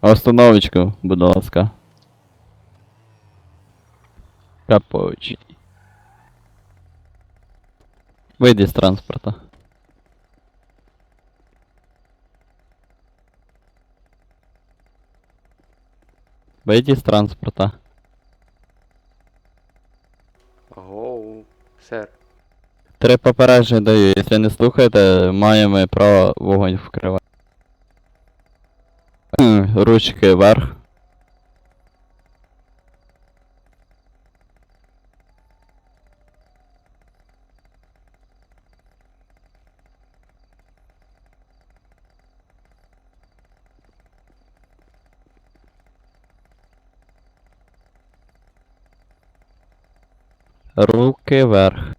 Остановочку, будь ласка. Капочі. Вийди з транспорта. Вийди з транспорта. Гоу, сер. Три попередження даю, якщо не слухаєте, маємо право вогонь вкривати. Ручки вверх. Руки вверх.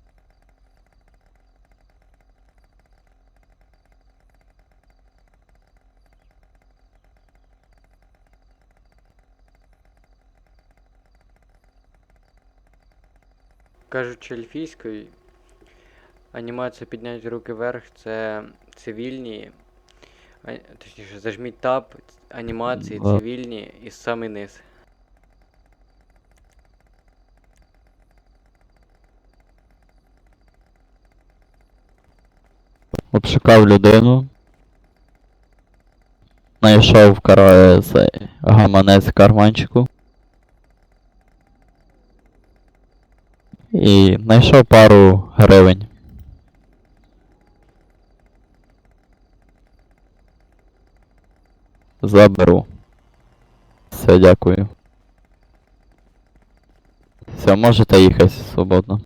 Кажучи ельфійською, анімація підняти руки вверх це цивільні. а- Точніше, зажміть тап, анімації, цивільні і самий низ. Обшукав людину. Знайшов в кара... цей гаманець в карманчику. І знайшов пару гривень. Заберу. Все, дякую. Все, можете їхати свободно.